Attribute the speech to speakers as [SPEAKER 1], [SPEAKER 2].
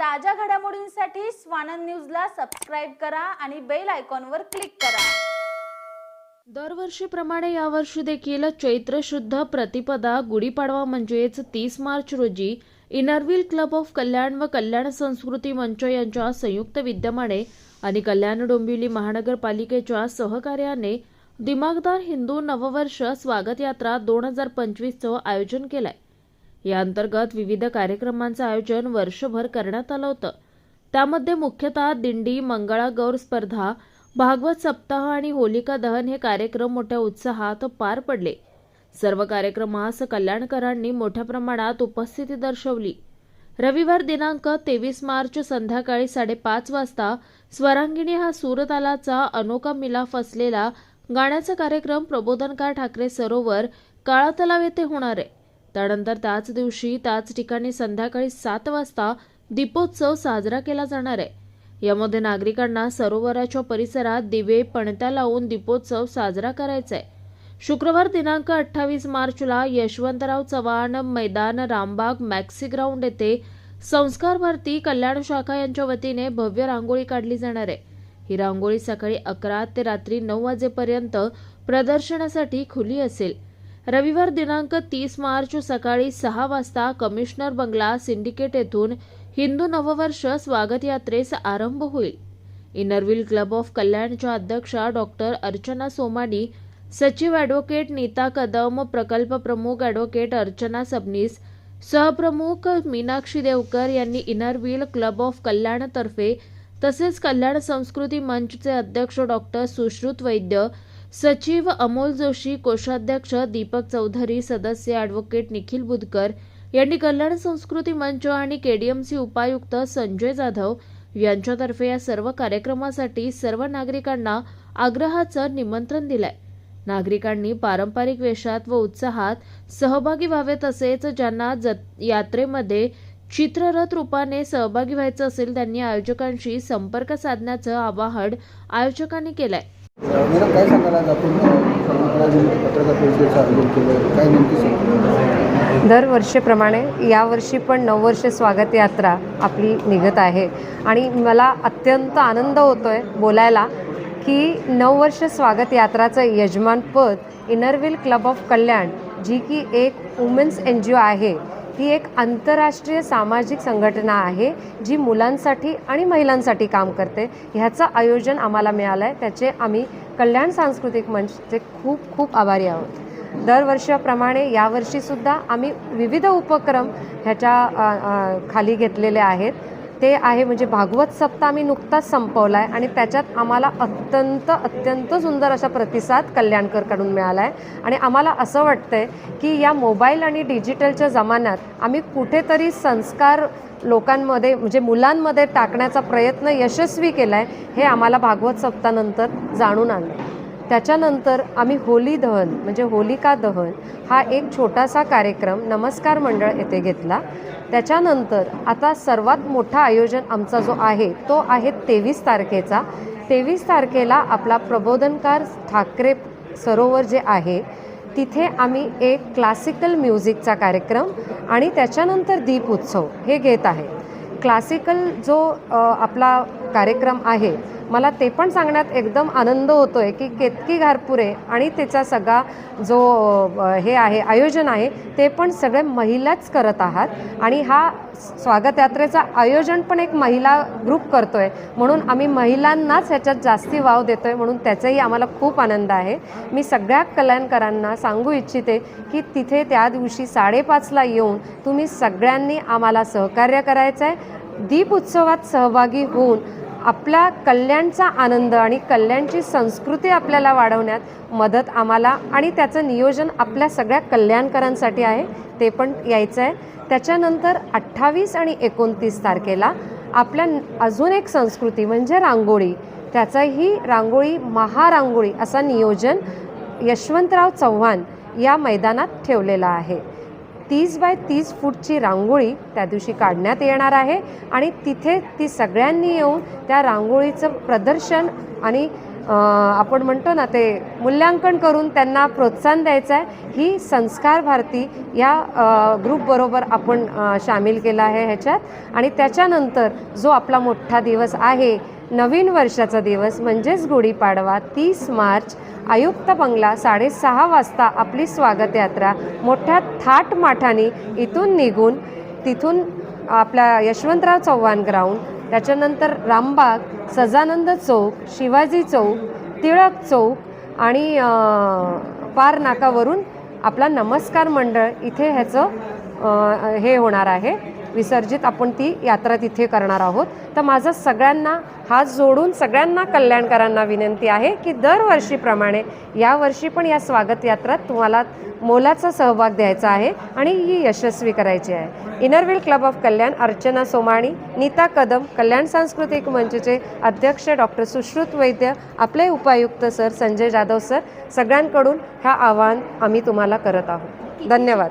[SPEAKER 1] ताज्या घडामोडींसाठी स्वानंद न्यूजला सबस्क्राईब करा आणि बेल आयकॉनवर क्लिक करा.
[SPEAKER 2] दरवर्षीप्रमाणे यावर्षी देखील चैत्र शुद्ध प्रतिपदा गुढीपाडवा म्हणजेच तीस मार्च रोजी इनरव्हील क्लब ऑफ कल्याण व कल्याण संस्कृती मंच यांच्या संयुक्त विद्यमाने आणि कल्याण डोंबिवली महानगरपालिकेच्या सहकार्याने दिमागदार हिंदू नववर्ष स्वागत यात्रा दोन हजार पंचवीसचं आयोजन केलंय. या अंतर्गत विविध कार्यक्रमांचं आयोजन वर्षभर करण्यात आलं होतं. त्यामध्ये मुख्यतः दिंडी मंगळागौर स्पर्धा भागवत सप्ताह आणि होलिका दहन हे कार्यक्रम मोठ्या उत्साहात पार पडले. सर्व कार्यक्रमास कल्याणकरांनी मोठ्या प्रमाणात उपस्थिती दर्शवली. रविवार दिनांक तेवीस मार्च संध्याकाळी साडेपाच वाजता स्वरांगिणी हा सूरतालाचा अनोखा मिलाफ असलेला गाण्याचा कार्यक्रम प्रबोधनकार ठाकरे सरोवर काळा तलाव येथे होणार आहे. त्यानंतर त्याच दिवशी त्याच ठिकाणी संध्याकाळी सात वाजता दीपोत्सव साजरा केला जाणार आहे. यामध्ये नागरिकांना सरोवराच्या परिसरात दिवे पणत्या लावून दीपोत्सव साजरा करायचा आहे शुक्रवार दिनांक अठ्ठावीस मार्चला यशवंतराव चव्हाण मैदान रामबाग मॅक्सी ग्राउंड येथे संस्कार भारती कल्याण शाखा यांच्या वतीने भव्य रांगोळी काढली जाणार आहे. ही रांगोळी सकाळी अकरा ते रात्री नऊ वाजेपर्यंत प्रदर्शनासाठी खुली असेल. रविवार दिनांक तीस मार्च सकाळी सहा वाजता कमिशनर बंगला सिंडिकेट येथून हिंदू नववर्ष स्वागत यात्रेस आरंभ होईल. इनरविल क्लब ऑफ कल्याणच्या अध्यक्षा डॉक्टर अर्चना सोमानी सचिव ॲडव्होकेट नीता कदम प्रकल्प प्रमुख ॲडव्होकेट अर्चना सबनीस सहप्रमुख मीनाक्षी देवकर यांनी इनरव्हील क्लब ऑफ कल्याणतर्फे तसेच कल्याण संस्कृती मंचचे अध्यक्ष डॉक्टर सुश्रुत वैद्य सचिव अमोल जोशी कोषाध्यक्ष दीपक चौधरी सदस्य ॲडव्होकेट निखिल बुधकर यांनी कल्याण संस्कृती मंच आणि केडीएमसी उपायुक्त संजय जाधव यांच्यातर्फे या सर्व कार्यक्रमासाठी सर्व नागरिकांना आग्रहाचं निमंत्रण दिलंय. नागरिकांनी पारंपरिक वेशात व उत्साहात सहभागी व्हावे तसेच ज्यांना जत यात्रेमध्ये चित्ररथ रूपाने सहभागी व्हायचं असेल त्यांनी आयोजकांशी संपर्क साधण्याचं आवाहन आयोजकांनी केलंय.
[SPEAKER 3] मॅडम काय आपण पत्रकार परिषदेचं आयोजन केलं काय नेमकी
[SPEAKER 4] दरवर्षीप्रमाणे यावर्षी पण नववर्ष स्वागत यात्रा आपली निघत आहे. आणि मला अत्यंत आनंद होतो आहे बोलायला की नववर्ष स्वागत यात्राचं यजमानपद inner wheel club of Kalyan ji की एक वुमेन्स एन जी ओ आहे ही एक आंतरराष्ट्रीय सामाजिक संघटना आहे जी मुलांसाठी आणि महिलांसाठी काम करते. ह्याचं आयोजन आम्हाला मिळालं आहे त्याचे आम्ही कल्याण सांस्कृतिक मंचचे खूप खूप आभारी आहोत. दरवर्षाप्रमाणे यावर्षीसुद्धा आम्ही विविध उपक्रम ह्याच्या खाली घेतलेले आहेत. ते आहे म्हणजे भागवत सप्ताह आम्ही नुकताच संपवला आहे आणि त्याच्यात आम्हाला अत्यंत अत्यंत सुंदर असा प्रतिसाद कल्याणकरकडून मिळाला आहे आणि आम्हाला असं वाटतंय की या मोबाईल आणि डिजिटलच्या जमान्यात आम्ही कुठेतरी संस्कार लोकांमध्ये म्हणजे मुलांमध्ये टाकण्याचा प्रयत्न यशस्वी केला आहे हे आम्हाला भागवत सप्ताहानंतर जाणून आलं. त्याच्यानंतर आम्ही होली दहन म्हणजे होलिका दहन हा एक छोटासा कार्यक्रम नमस्कार मंडळ येथे घेतला. त्याच्यानंतर आता सर्वात मोठा आयोजन आमचा जो आहे तो आहे तेवीस तारखेचा. तेवीस तारखेला आपला प्रबोधनकार ठाकरे सरोवर जे आहे तिथे आम्ही एक क्लासिकल म्युझिकचा कार्यक्रम आणि त्याच्यानंतर दीप उत्सव हे घेत आहे. क्लासिकल जो आपला कार्यक्रम आहे. मला ते पण सांगण्यात एकदम आनंद होतो आहे की केतकी घारपुरे आणि त्याचा सगळा जो हे आहे आयोजन आहे ते पण सगळे महिलाच करत आहात. आणि हा स्वागत यात्रेचं आयोजन पण एक महिला ग्रुप करतो आहे म्हणून आम्ही महिलांनाच ह्याच्यात जास्ती वाव देतो आहे म्हणून त्याचाही आम्हाला खूप आनंद आहे. मी सगळ्या कल्याणकरांना सांगू इच्छिते की तिथे त्या दिवशी साडेपाचला येऊन तुम्ही सगळ्यांनी आम्हाला सहकार्य करायचं आहे दीप उत्सवात सहभागी होऊन आपल्या कल्याणचा आनंद आणि कल्याणची संस्कृती आपल्याला वाढवण्यात मदत आम्हाला आणि त्याचं नियोजन आपल्या सगळ्या कल्याणकरांसाठी आहे ते पण यायचं आहे. त्याच्यानंतर अठ्ठावीस आणि एकोणतीस तारखेला आपल्या अजून एक संस्कृती म्हणजे रांगोळी. त्याचंही रांगोळी महारांगोळी असा नियोजन यशवंतराव चव्हाण या मैदानात ठेवलेला आहे. तीस बाय तीस फूटची रांगोळी त्या दिवशी काढण्यात येणार आहे आणि तिथे ती सगळ्यांनी येऊन त्या रांगोळीचं प्रदर्शन आणि आपण म्हणतो ना ते मूल्यांकन करून त्यांना प्रोत्साहन द्यायचं आहे. ही संस्कार भारती या ग्रुपबरोबर आपण सामील केलं आहे ह्याच्यात. आणि त्याच्यानंतर जो आपला मोठा दिवस आहे नवीन वर्षाचा दिवस म्हणजेच गुढीपाडवा तीस मार्च आयुक्त बंगला साडेसहा वाजता आपली स्वागत यात्रा मोठ्या थाट माठाने इथून निघून तिथून आपला यशवंतराव चव्हाण ग्राउंड त्याच्यानंतर रामबाग सजानंद चौक शिवाजी चौक टिळक चौक आणि पार नाकावरून आपला नमस्कार मंडळ इथे ह्याचं हे होणार आहे. विसर्जित आपण ती यात्रा तिथे करणार आहोत. तर माझं सगळ्यांना हात जोडून सगळ्यांना कल्याणकरांना विनंती आहे की दरवर्षीप्रमाणे यावर्षी पण या स्वागत यात्रात तुम्हाला मोलाचा सहभाग द्यायचा आहे आणि ही यशस्वी करायची आहे. Inner wheel club of Kalyan Archana Somani Neeta Kadam Kalyan सांस्कृतिक मंचचे अध्यक्ष डॉक्टर सुश्रुत वैद्य आपले उपायुक्त सर संजय जाधव सर सगळ्यांकडून हा आवाहन आम्ही तुम्हाला करत आहोत. धन्यवाद.